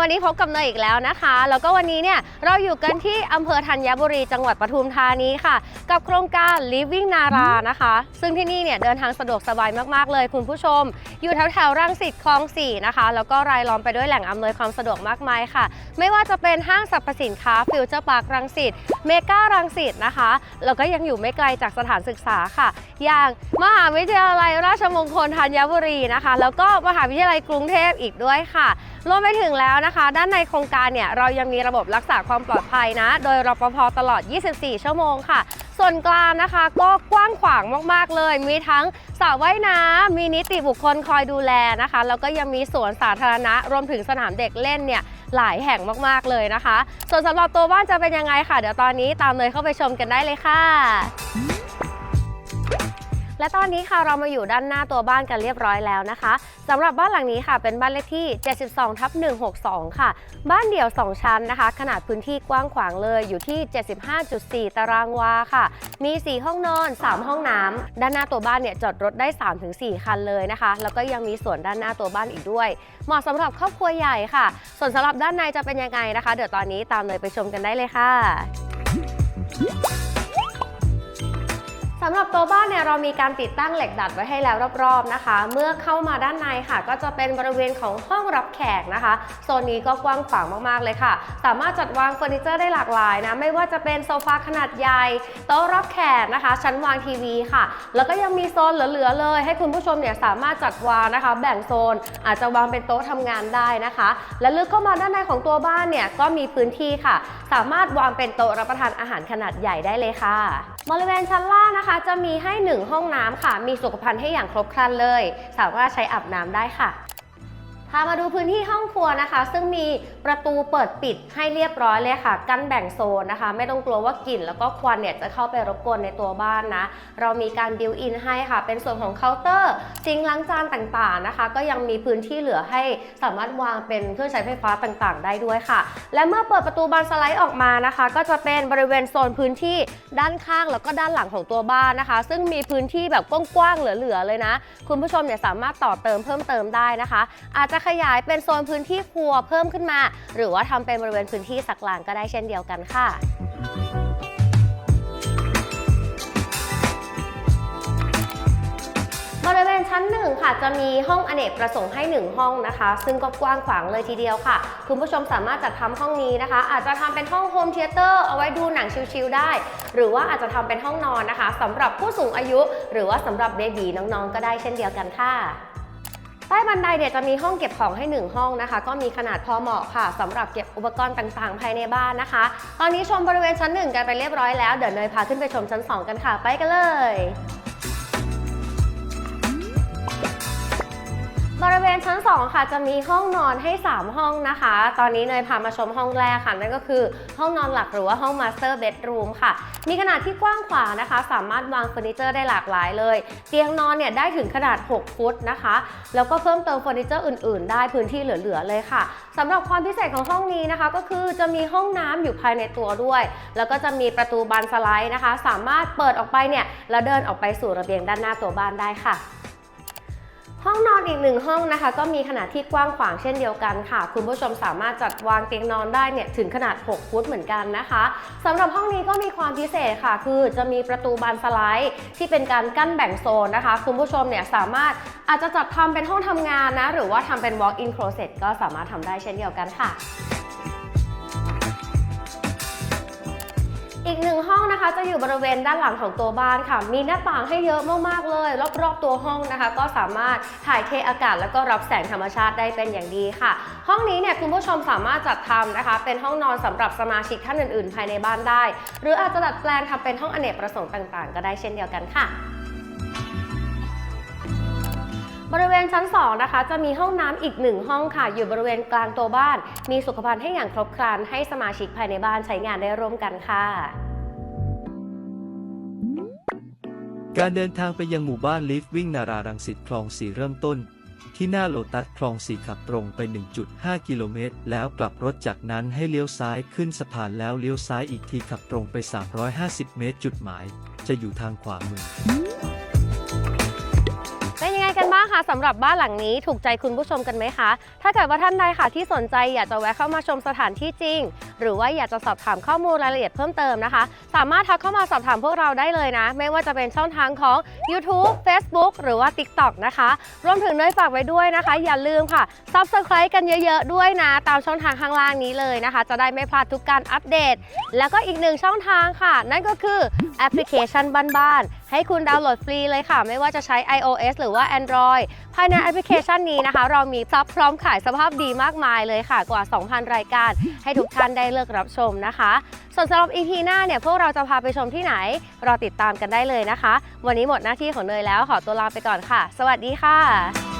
วันนี้พบกับเนยอีกแล้วนะคะ แล้วก็วันนี้เนี่ยเราอยู่กันที่อำเภอธัญบุรีจังหวัดปทุมธานีค่ะ กับโครงการ Living Nara นะคะ ซึ่งที่นี่เนี่ยเดินทางสะดวกสบายมากๆเลยคุณผู้ชม อยู่แถวแถวรังสิตคลอง4นะคะ แล้วก็รายล้อมไปด้วยแหล่งอำนวยความสะดวกมากมายค่ะ ไม่ว่าจะเป็นห้างสรรพสินค้าฟิวเจอร์พาร์ครังสิตเมการังสิตนะคะแล้วก็ยังอยู่ไม่ไกลจากสถานศึกษาค่ะ อย่างมหาวิทยาลัยราชมงคลธัญบุรีนะคะ แล้วก็มหาวิทยาลัยกรุงเทพอีกด้วยค่ะ รวมไปถึงแล้วนะคะ ด้านในโครงการเนี่ยเรายังมีระบบรักษาความปลอดภัยนะ โดยรปภตลอด 24 ชั่วโมงค่ะ ส่วนกลางนะคะ ก็กว้างขวางมาก ๆ เลย มีทั้งสระว่ายน้ำมีนิติบุคคลคอยดูแลนะคะ แล้วก็ยังมีสวนสาธารณะ รวมถึงสนามเด็กเล่นเนี่ยหลายแห่งมากๆเลยนะคะ ส่วนสำหรับตัวบ้านจะเป็นยังไงค่ะ เดี๋ยวตอนนี้ตามเลยเข้าไปชมกันได้เลยค่ะ และตอนนี้ค่ะเรามาอยู่ด้านหน้าตัวบ้านกันเรียบร้อยแล้วนะคะสำหรับบ้านหลังนี้ค่ะ เป็นบ้านเลขที่ 72 ทับ 162 ค่ะ บ้านเดี่ยว 2 ชั้นนะคะ ขนาดพื้นที่กว้างขวางเลยอยู่ที่ 75.4 ตารางวาค่ะ มี 4 ห้องนอน 3 ห้องน้ำด้านหน้าตัวบ้านเนี่ยจอดรถได้ 3-4 คันเลยนะคะ แล้วก็ยังมีสวนด้านหน้าตัวบ้านอีกด้วย เหมาะสำหรับครอบครัวใหญ่ค่ะ ส่วนสำหรับด้านในจะเป็นยังไงนะคะ เดี๋ยวตอนนี้ตามเลยไปชมกันได้เลยค่ะ สำหรับตัวบ้านเนี่ยเรามีการติดตั้งเหล็กดัดไว้ให้แล้วรอบๆนะคะ เมื่อเข้ามาด้านในค่ะ ก็จะเป็นบริเวณของห้องรับแขกนะคะโซนนี้ก็กว้างขวางมากๆเลยค่ะ สามารถจัดวางเฟอร์นิเจอร์ได้หลากหลายนะไม่ว่าจะเป็นโซฟาขนาดใหญ่โต๊ะรับแขกนะคะ ชั้นวางทีวีค่ะ แล้วก็ยังมีโซนเหลือๆเลย ให้คุณผู้ชมเนี่ยสามารถจัดวางนะคะ แบ่งโซนอาจจะวางเป็นโต๊ะทำงานได้นะคะ และลึกเข้ามาด้านในของตัวบ้านเนี่ยก็มีพื้นที่ค่ะ สามารถวางเป็นโต๊ะรับประทานอาหารขนาดใหญ่ได้เลยค่ะ บริเวณชั้นล่างนะคะ จะมีให้ 1 ห้องน้ำค่ะ มีสุขภัณฑ์ให้อย่างครบครันเลย สามารถใช้อาบน้ำได้ค่ะ พามาดูพื้นที่ห้องครัวนะคะ ซึ่งมีประตูเปิดปิดให้เรียบร้อยเลยค่ะ กั้นแบ่งโซนนะคะ ไม่ต้องกลัวว่ากลิ่นแล้วก็ควันเนี่ยจะเข้าไปรบกวนในตัวบ้านนะ เรามีการบิวอินให้ค่ะ เป็นส่วนของเคาน์เตอร์ซิงล้างจานต่างๆนะคะ ก็ยังมีพื้นที่เหลือให้สามารถวางเป็นเครื่องใช้ไฟฟ้าต่างๆ ได้ด้วยค่ะ และเมื่อเปิดประตูบานสไลด์ออกมานะคะ ก็จะเป็นบริเวณโซนพื้นที่ด้านข้างแล้วก็ด้านหลังของตัวบ้านนะคะ ซึ่งมีพื้นที่แบบกว้างๆเหลือๆเลยนะ คุณผู้ชมเนี่ยสามารถต่อเติมเพิ่มเติมได้นะคะ อาจจะขยายเป็นโซนพื้นที่ครัวเพิ่มขึ้นมา หรือว่าทำเป็นบริเวณพื้นที่สักหลานก็ได้เช่นเดียวกันค่ะบริเวณชั้นหนึ่งค่ะจะมีห้องอเนกประสงค์ให้ 1 ห้องนะคะ ซึ่งก็กว้างขวางเลยทีเดียวค่ะ คุณผู้ชมสามารถจัดทำห้องนี้นะคะ อาจจะทำเป็นห้องโฮมเทเตอร์เอาไว้ดูหนังชิลๆได้ หรือว่าอาจจะทำเป็นห้องนอนนะคะสำหรับผู้สูงอายุ หรือว่าสำหรับเบบีน้องๆก็ได้เช่นเดียวกันค่ะ ใต้บันไดเนี่ยจะมีห้องเก็บของให้ 1 ห้องนะคะ ก็มีขนาดพอเหมาะค่ะสำหรับเก็บอุปกรณ์ต่างๆ ภายในบ้านนะคะ ตอนนี้ชมบริเวณชั้น 1 กันไปเรียบร้อยแล้ว เดี๋ยวเนยพาขึ้นไปชมชั้น 2 กันค่ะ ไปกันเลยบริเวณชั้น 2 ค่ะจะมีห้องนอนให้ 3 ห้องนะคะ ตอนนี้เนยพามาชมห้องแรกค่ะ นั่นก็คือห้องนอนหลักหรือว่าห้อง Master Bedroom ค่ะ มีขนาดที่กว้างขวางนะคะ สามารถวางเฟอร์นิเจอร์ได้หลากหลายเลย เตียงนอนเนี่ยได้ถึงขนาด 6 ฟุตนะคะ แล้วก็เพิ่มเติมเฟอร์นิเจอร์อื่นๆ ได้พื้นที่เหลือๆเลยค่ะสำหรับความพิเศษของห้องนี้นะคะ ก็คือจะมีห้องน้ำอยู่ภายในตัวด้วย แล้วก็จะมีประตูบานสไลด์นะคะ สามารถเปิดออกไปเนี่ยแล้วเดินออกไปสู่ระเบียงด้านหน้าตัวบ้านได้ค่ะ ห้องนอนอีกหนึ่งห้องนะคะ ก็มีขนาดที่กว้างขวางเช่นเดียวกันค่ะ คุณผู้ชมสามารถจัดวางเตียงนอนได้เนี่ยถึงขนาด 6 ฟุตเหมือนกันนะคะสำหรับห้องนี้ก็มีความพิเศษค่ะ คือจะมีประตูบานสไลด์ที่เป็นการกั้นแบ่งโซนนะคะ คุณผู้ชมเนี่ยสามารถอาจจะจัดทำเป็นห้องทำงานนะ หรือว่าทำเป็น walk-in closet ก็สามารถทำได้เช่นเดียวกันค่ะ อีกหนึ่งห้องนะคะจะอยู่บริเวณด้านหลังของตัวบ้านค่ะ มีหน้าต่างให้เยอะมากๆเลย รอบๆตัวห้องนะคะ ก็สามารถถ่ายเทอากาศ แล้วก็รับแสงธรรมชาติได้เป็นอย่างดีค่ะ ห้องนี้เนี่ยคุณผู้ชมสามารถจัดทำนะคะ เป็นห้องนอนสำหรับสมาชิกท่านอื่นๆ ภายในบ้านได้ หรืออาจจะดัดแปลงทำเป็นห้องอเนกประสงค์ต่างๆ ก็ได้เช่นเดียวกันค่ะ บริเวณชั้น 2 นะคะ จะมีห้องน้ำอีกหนึ่งห้องค่ะ อยู่บริเวณกลางตัวบ้าน มีสุขภัณฑ์ให้อย่างครบครัน ให้สมาชิกภายในบ้านใช้งานได้ร่วมกันค่ะ การเดินทางไปยังหมู่บ้านลิฟวิ่งนารารังสิตคลองสีเริ่มต้น ที่หน้าโลตัสคลองสีขับตรงไป 1.5 กิโลเมตร แล้วกลับรถจากนั้นให้เลี้ยวซ้ายขึ้นสะพานแล้วเลี้ยวซ้ายอีกทีขับตรงไป 350 เมตร จุดหมาย จะอยู่ทางขวามือ นยังไงกันบ้างคะสำหรับบ้านหลังนี้ถูกใจคุณผู้ชมกันไหมคะ ถ้าเกิดว่าท่านใดค่ะที่สนใจอยากจะแวะเข้ามาชมสถานที่จริง หรือว่าอยากจะสอบถามข้อมูลรายละเอียดเพิ่มเติมนะคะ สามารถทักเข้ามาสอบถามพวกเราได้เลยนะ ไม่ว่าจะเป็นช่องทางของ YouTube Facebook หรือว่า TikTok นะคะ รวมถึงเนยฝากไว้ด้วยนะคะ อย่าลืมค่ะ Subscribe กันเยอะๆด้วยนะ ตามช่องทางข้างล่างนี้เลยนะคะ จะได้ไม่พลาดทุกการอัปเดต แล้วก็อีกหนึ่งช่องทางค่ะ นั่นก็คือแอปพลิเคชันบ้านๆ ให้คุณดาวน์โหลดฟรีเลยค่ะ ไม่ว่าจะใช้ iOS หรือว่า Android ภายในแอปพลิเคชันนี้นะคะ เรามีซับพร้อมขายสภาพดีมากมายเลยค่ะ กว่า 2,000 รายการ ให้ทุกท่านได้เลือกรับชมนะคะ ส่วนสำหรับ EP หน้าเนี่ย พวกเราจะพาไปชมที่ไหน รอติดตามกันได้เลยนะคะ วันนี้หมดหน้าที่ของเนยแล้วขอตัวลาไปก่อนค่ะ สวัสดีค่ะ